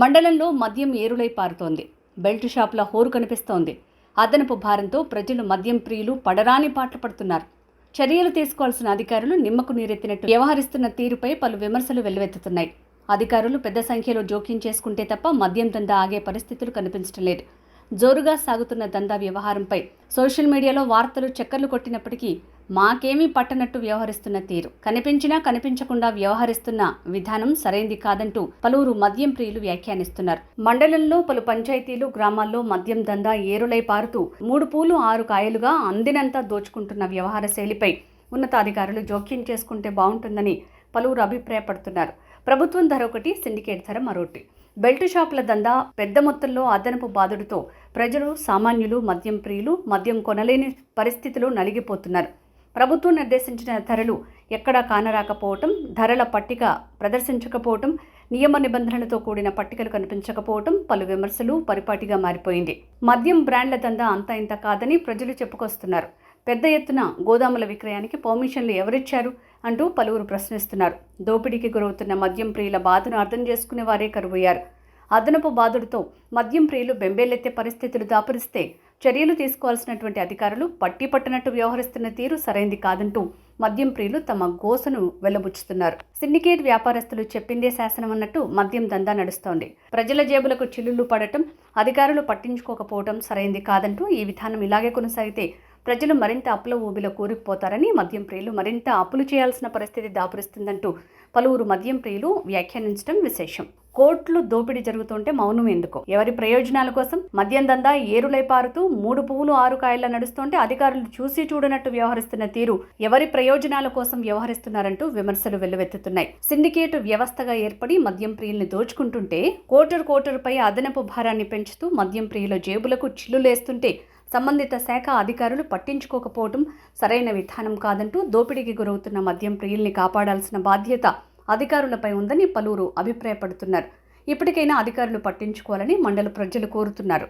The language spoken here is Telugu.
మండలంలో మద్యం ఏరులై పారుతోంది. బెల్ట్ షాపుల హోరు కనిపిస్తోంది. అదనపు భారంతో ప్రజలు మద్యం ప్రియులు పడరాని పాటలు పడుతున్నారు. చర్యలు తీసుకోవాల్సిన అధికారులు నిమ్మకు నీరెత్తినట్టు వ్యవహరిస్తున్న తీరుపై పలు విమర్శలు వెల్లువెత్తుతున్నాయి. అధికారులు పెద్ద సంఖ్యలో జోక్యం చేసుకుంటే తప్ప మద్యం దందా ఆగే పరిస్థితులు కనిపించడం లేదు. జోరుగా సాగుతున్న దందా వ్యవహారంపై సోషల్ మీడియాలో వార్తలు చక్కర్లు కొట్టినప్పటికీ మాకేమీ పట్టనట్టు వ్యవహరిస్తున్న తీరు. కనిపించినా కనిపించకుండా వ్యవహరిస్తున్న విధానం సరైంది కాదంటూ పలువురు మద్యం ప్రియులు వ్యాఖ్యానిస్తున్నారు. మండలంలో పలు పంచాయతీలు గ్రామాల్లో మద్యం దందా ఏరులై పారుతూ మూడు పూలు ఆరు కాయలుగా అందినంతా దోచుకుంటున్న వ్యవహార శైలిపై ఉన్నతాధికారులు జోక్యం చేసుకుంటే బాగుంటుందని పలువురు అభిప్రాయపడుతున్నారు. ప్రభుత్వం ధర ఒకటి సిండికేట్ ధర మరొకటి. బెల్ట్ షాపుల దందా పెద్ద మొత్తంలో అదనపు బాధుడితో ప్రజలు సామాన్యులు మద్యం ప్రియులు మద్యం కొనలేని పరిస్థితిలో నలిగిపోతున్నారు. ప్రభుత్వం నిర్దేశించిన ధరలు ఎక్కడా కానరాకపోవటం ధరల పట్టిక ప్రదర్శించకపోవటం నియమ నిబంధనలతో కూడిన పట్టికలు కనిపించకపోవటం పలు విమర్శలు పరిపాటిగా మారిపోయింది. మద్యం బ్రాండ్ల దందా అంత ఇంత కాదని ప్రజలు చెప్పుకొస్తున్నారు. పెద్ద ఎత్తున గోదాముల విక్రయానికి పర్మిషన్లు ఎవరిచ్చారు అంటూ పలువురు ప్రశ్నిస్తున్నారు. దోపిడీకి గురవుతున్న మద్యం ప్రియుల బాధను అర్థం చేసుకునే వారే కరువయ్యారు. అదనపు బాధుడితో మద్యం ప్రియులు బెంబేలెత్తే పరిస్థితులు దాపరిస్తే చర్యలు తీసుకోవాల్సినటువంటి అధికారులు పట్టి పట్టనట్టు వ్యవహరిస్తున్న తీరు సరైంది కాదంటూ మద్యం ప్రియులు తమ గోసను వెల్లబుచ్చుతున్నారు సిండికేట్ వ్యాపారస్తులు చెప్పిందే శాసనం అన్నట్టు మద్యం దందా నడుస్తోంది. ప్రజల జేబులకు చిల్లులు పడటం అధికారులు పట్టించుకోకపోవడం సరైంది కాదంటూ ఈ విధానం ఇలాగే కొనసాగితే ప్రజలు మరింత అప్పుల ఊబిలో కూరుకుపోతారని మద్యం ప్రియులు మరింత అప్పులు చేయాల్సిన పరిస్థితి దాపురిస్తుందంటూ పలువురు మద్యం ప్రియులు వ్యాఖ్యానించడం విశేషం. కోట్లు దోపిడీ జరుగుతుంటే మౌనం ఎందుకు? ఎవరి ప్రయోజనాల కోసం? మద్యం దందా ఏరులై పారుతూ మూడు పువ్వులు ఆరు కాయల నడుస్తుంటే అధికారులు చూసి చూడనట్టు వ్యవహరిస్తున్న తీరు ఎవరి ప్రయోజనాల కోసం వ్యవహరిస్తున్నారంటూ విమర్శలు వెల్లువెత్తుతున్నాయి. సిండికేట్ వ్యవస్థగా ఏర్పడి మద్యం ప్రియుల్ని దోచుకుంటుంటే కోటరు కోటరుపై అదనపు భారాన్ని పెంచుతూ మద్యం ప్రియుల జేబులకు చిల్లులేస్తుంటే సంబంధిత శాఖ అధికారులు పట్టించుకోకపోవడం సరైన విధానం కాదంటూ దోపిడీకి గురవుతున్న మద్యం ప్రియుల్ని కాపాడాల్సిన బాధ్యత అధికారులపై ఉందని పలువురు అభిప్రాయపడుతున్నారు. ఇప్పటికైనా అధికారులు పట్టించుకోవాలని మండల ప్రజలు కోరుతున్నారు.